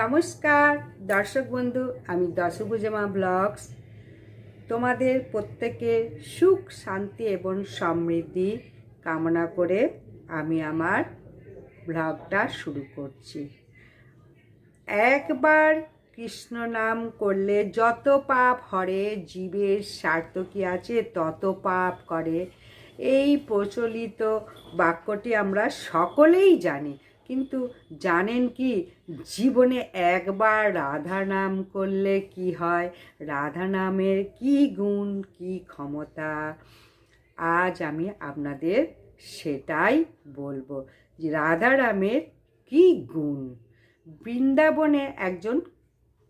নমস্কার, দর্শক বন্ধু, আমি দশভুজমা ব্লগস। তোমাদের প্রত্যেকে সুখ, শান্তি এবং সমৃদ্ধি কামনা করে আমি আমার ব্লগটা শুরু করছি। একবার কৃষ্ণ নাম করলে যত পাপ হরে, জীবের স্বার্থ কি আছে তত পাপ করে। এই প্রচলিত বাক্যটি আমরা সকলেই জানি। কিন্তু জানেন কি, জীবনে একবার রাধা নাম করলে কি হয়? রাধা নামের কি গুণ, কি ক্ষমতা? আজ আমি আপনাদের সেটাই বলব যে রাধারামের কি গুণ? বৃন্দাবনে একজন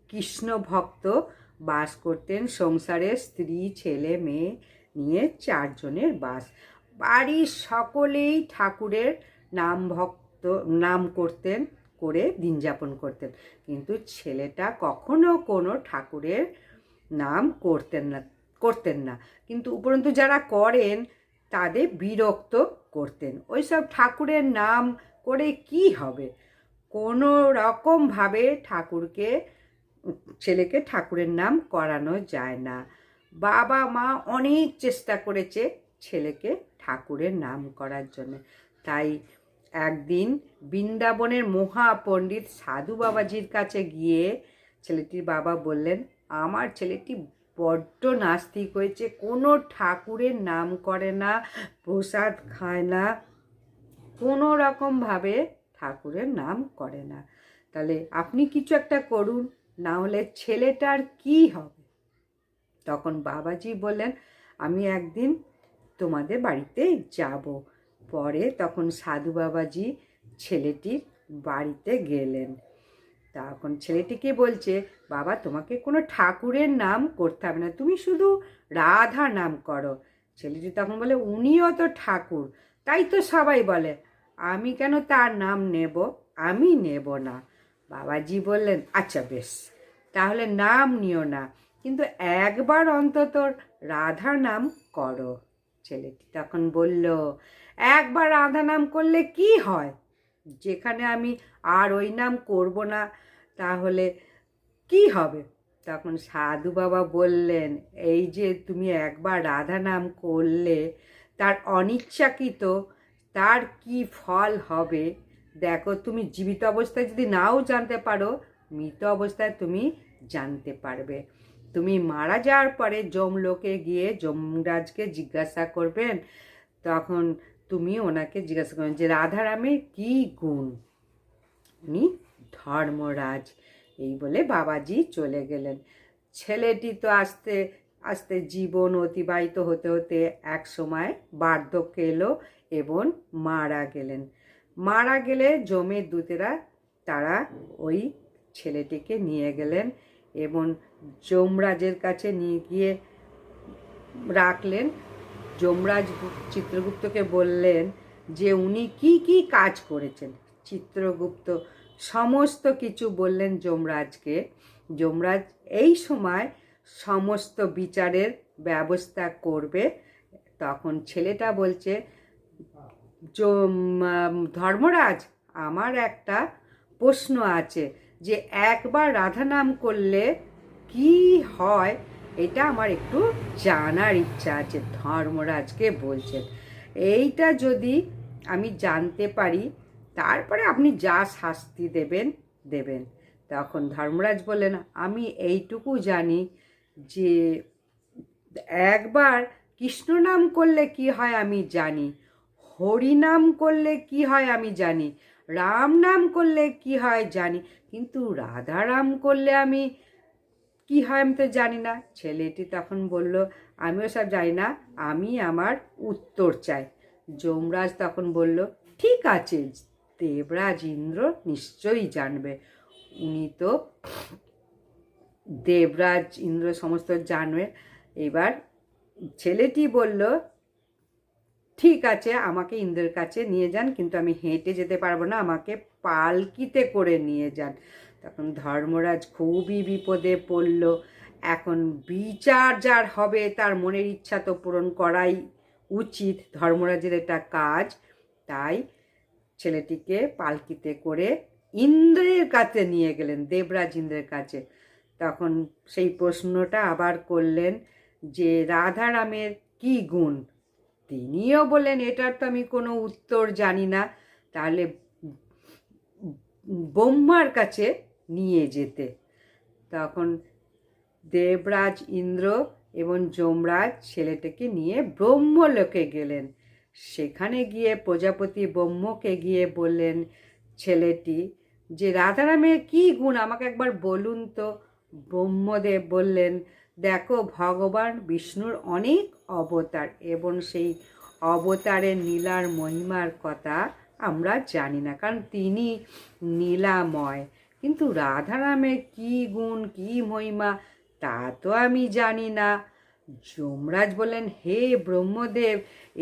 কৃষ্ণ ভক্ত বাস করতেন সংসারে, স্ত্রী, ছেলে, মেয়ে নিয়ে চারজনের বাস। বাড়ির সকলেই ঠাকুরের নাম ভক্ত নাম করতেন, করে দিন যাপন করতেন। কিন্তু ছেলেটা কখনো কোনো ঠাকুরের নাম করতেন না করতেন না। কিন্তু উপরন্তু যারা করেন, তাদের বিরক্ত করতেন। ওইসব ঠাকুরের নাম করে কি হবে? কোনো রকমভাবে ঠাকুরকে, ছেলেকে ঠাকুরের নাম করানো যায় না। বাবা মা অনেক চেষ্টা করেছে ছেলেকে ঠাকুরের নাম করার জন্য। তাই একদিন বৃন্দাবনের মহাপণ্ডিত সাধু বাবাজির কাছে গিয়ে ছেলেটির বাবা বললেন, আমার ছেলেটি বড্ড নাস্তিক হয়েছে, কোনো ঠাকুরের নাম করে না, প্রসাদ খায় না, কোনো রকমভাবে ঠাকুরের নাম করে না। তাহলে আপনি কিছু একটা করুন, না হলে ছেলেটার কি হবে? তখন বাবাজি বললেন, আমি একদিন তোমাদের বাড়িতে যাব। পরে তখন সাধু বাবাজি ছেলেটির বাড়িতে গেলেন। তখন ছেলেটিকে বলছে, বাবা, তোমাকে কোনো ঠাকুরের নাম করতে হবে না, তুমি শুধু রাধা নাম করো। ছেলেটি তখন বলে, উনিও তো ঠাকুর, তাই তো সবাই বলে। আমি কেন তার নাম নেব? আমি নেব না। বাবাজি বললেন আচ্ছা বেশ, তাহলে নাম নিও না, কিন্তু একবার অন্তত রাধা নাম করো। ছেলেটি তখন বলল একবার রাধা নাম করলে কি হয়? যেখানে আমি আর ওই নাম করব না, তাহলে কি হবে? তখন সাধু বাবা বললেন, এই যে তুমি একবার রাধা নাম করলে, তার অনিচ্ছাকৃত, তার কি ফল হবে? দেখো, তুমি জীবিত অবস্থায় যদি নাও জানতে পারো, মৃত অবস্থায় তুমি জানতে পারবে। তুমি মারা যাওয়ার পরে যমলোকে গিয়ে যমরাজকে জিজ্ঞাসা করবেন, তখন তুমি ওনাকে জিজ্ঞাসা করবেন যে রাধারামের কি গুণ? উনি ধর্মরাজ, এই বলে বাবাজি চলে গেলেন। ছেলেটি তো আস্তে আস্তে জীবন অতিবাহিত হতে হতে এক সময় বার্ধক্য এলো এবং মারা গেলেন। মারা গেলে জমের দূতেরা, তারা ওই ছেলেটিকে নিয়ে গেলেন এবং যমরাজের কাছে নিয়ে গিয়ে রাখলেন। যমরাজ চিত্রগুপ্তকে বললেন যে উনি কি কি কাজ করেছেন। চিত্রগুপ্ত সমস্ত কিছু বললেন যমরাজকে। যমরাজ এই সময় সমস্ত বিচারের ব্যবস্থা করবে। তখন ছেলেটা বলছে ধর্মরাজ, আমার একটা প্রশ্ন আছে যে একবার রাধা নাম করলে কি হয়? এটা আমার একটু জানার ইচ্ছা আছে, ধর্মরাজকে বলছেন। এইটা যদি আমি জানতে পারি, তারপরে আপনি যা শাস্তি দেবেন দেবেন। তখন ধর্মরাজ বললেন, আমি এইটুকু জানি যে একবার কৃষ্ণ নাম করলে কি হয় আমি জানি, হরি নাম করলে কি হয় আমি জানি, রাম নাম করলে কি হয় জানি, কিন্তু রাধা রাম করলে আমি কি হয় আমি তো জানি না। ছেলেটি তখন বলল, আমিও সব জানি না, আমি আমার উত্তর চাই। যমরাজ তখন বলল, ঠিক আছে, দেবরাজ ইন্দ্র নিশ্চয়ই জানবে। উনি তো দেবরাজ ইন্দ্র সমস্ত জানবে। এবার ছেলেটি বলল, ঠিক আছে, আমাকে ইন্দ্রের কাছে নিয়ে যান, কিন্তু আমি হেঁটে যেতে পারব না, আমাকে পালকিতে করে নিয়ে যান। তখন ধর্মরাজ খুবই বিপদে পড়ল। এখন বিচার যার হবে, তার মনের ইচ্ছা তো পূরণ করাই উচিত ধর্মরাজের এটা কাজ। তাই ছেলেটিকে পালকিতে করে ইন্দ্রের কাছে নিয়ে গেলেন, দেবরাজ ইন্দ্রের কাছে। তখন সেই প্রশ্নটা আবার করলেন যে, রাধারামের কি গুণ? তিনিও বললেন, এটার তো আমি কোনো উত্তর জানি না। তাহলে ব্রহ্মার কাছে নিয়ে যেতে। তখন দেবরাজ ইন্দ্র এবং যমরাজ ছেলেটাকে নিয়ে ব্রহ্মলোকে গেলেন। সেখানে গিয়ে প্রজাপতি ব্রহ্মকে গিয়ে বললেন, ছেলেটি, যে রাধারামের কি গুণ, আমাকে একবার বলুন তো? ব্রহ্মদেব বললেন, দেখো, ভগবান বিষ্ণুর অনেক অবতার এবং সেই অবতারের নীলার মহিমার কথা আমরা জানি না, কারণ তিনি নীলাময়। কিন্তু রাধারামের কি গুণ, কি মহিমা, তা তো আমি জানি না। যমরাজ বললেন, হে ব্রহ্মদেব,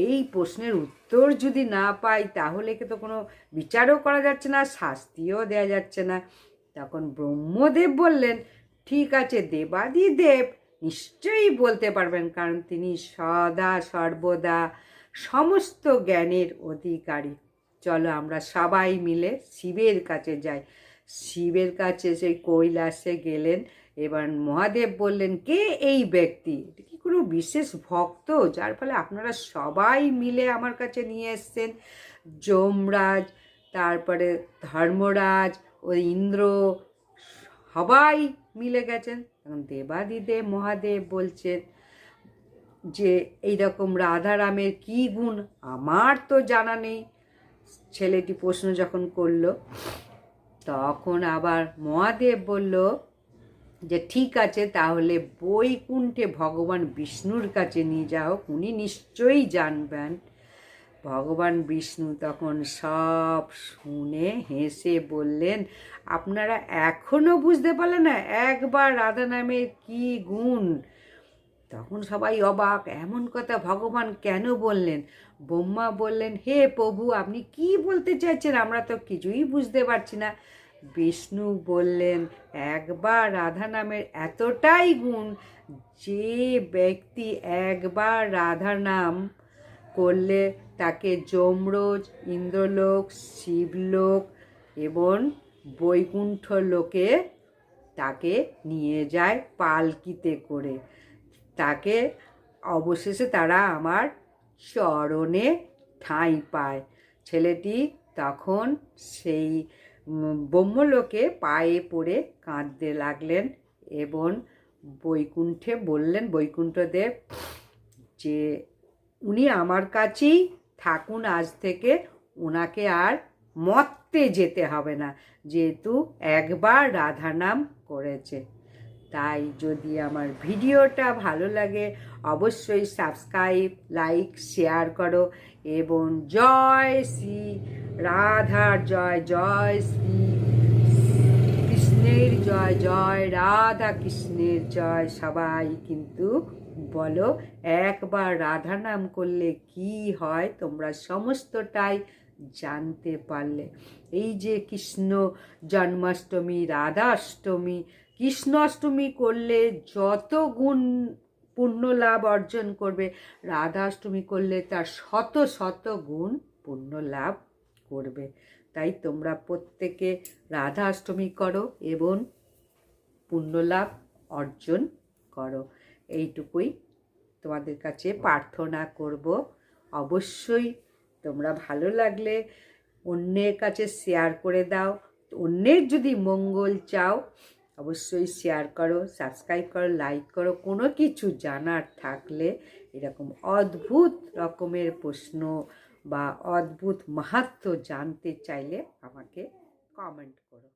এই প্রশ্নের উত্তর যদি না পাই, তাহলে কি তো কোনো বিচারও করা যাচ্ছে না, শাস্তিও দেওয়া যাচ্ছে না? তখন ব্রহ্মদেব বললেন, ঠিক আছে, দেবাদিদেব নিশ্চয়ই বলতে পারবেন, কারণ তিনি সদা সর্বদা সমস্ত জ্ঞানের অধিকারী। চলো আমরা সবাই মিলে শিবের কাছে যাই। শিবের কাছে সেই কৈলাসে গেলেন। এবার মহাদেব বললেন, কে এই ব্যক্তি? কি কোনো বিশেষ ভক্ত? যার ফলে আপনারা সবাই মিলে আমার কাছে নিয়ে এসছেন। যমরাজ, তারপরে ধর্মরাজ ও ইন্দ্র, সবাই মিলে গেছেন। এখন দেবাদিদেব মহাদেব বলছেন যে এইরকম রাধারামের কি গুণ? আমার তো জানা নেই। ছেলেটি প্রশ্ন যখন করল তখন আবার মহাদেব বলল, যে ঠিক আছে, তাহলে বৈকুণ্ঠে ভগবান বিষ্ণুর কাছে নিয়ে যাও, উনি নিশ্চয়ই জানবেন। ভগবান বিষ্ণু তখন সব শুনে হেসে বললেন, আপনারা এখনও বুঝতে পারলেন না, একবার রাধা নামের কী গুণ? তখন সবাই অবাক, এমন কথা ভগবান কেন বললেন? ব্রহ্মা বললেন, হে প্রভু, আপনি কি বলতে চাইছেন? আমরা তো কিছুই বুঝতে পারছি না। বিষ্ণু বললেন, একবার রাধা নামের এতটাই গুণ, যে ব্যক্তি একবার রাধা নাম করলে তাকে যমরোজ ইন্দ্রলোক, শিবলোক এবং বৈকুণ্ঠ লোকে তাকে নিয়ে যায় পালকিতে করে। তাকে অবশেষে তারা আমার চরণে ঠাঁই পায়। ছেলেটি তখন সেই ব্রহ্মলোকে পায়ে পড়ে কাঁদতে লাগলেন এবং বৈকুণ্ঠে বললেন, বৈকুণ্ঠদেব, যে উনি আমার কাছেই থাকুন আজ থেকে ওনাকে আর মরতে যেতে হবে না। যেহেতু একবার রাধা নাম করেছে। তাই যদি আমার ভিডিওটা ভালো লাগে, অবশ্যই সাবস্ক্রাইব, লাইক, শেয়ার করো এবং জয় শ্রী রাধার জয় জয় শ্রী কৃষ্ণের জয় জয় রাধা কৃষ্ণের জয়। সবাই কিন্তু বলো, একবার রাধা নাম করলে কি হয়? তোমরা সমস্তটাই জানতে পারলে। এই যে কৃষ্ণ জন্মাষ্টমী, রাধাষ্টমী কৃষ্ণাষ্টমী করলে যত গুণ পুণ্য লাভ অর্জন করবে, রাধাষ্টমী করলে তার শত শত গুণ পুণ্য লাভ করবে। তাই তোমরা প্রত্যেকে রাধাষ্টমী করো এবং পুণ্যলাভ অর্জন করো। এইটুকুই তোমাদের কাছে প্রার্থনা করব। অবশ্যই তোমরা ভালো লাগলে অন্যের কাছে শেয়ার করে দাও। অন্যের যদি মঙ্গল চাও অবশ্যই শেয়ার করো সাবস্ক্রাইব করো লাইক করো, কোনো কিছু জানার থাকলে এরকম অদ্ভুত রকমের প্রশ্ন বা অদ্ভুত মাহাত্ম জানতে চাইলে আমাকে কমেন্ট করো।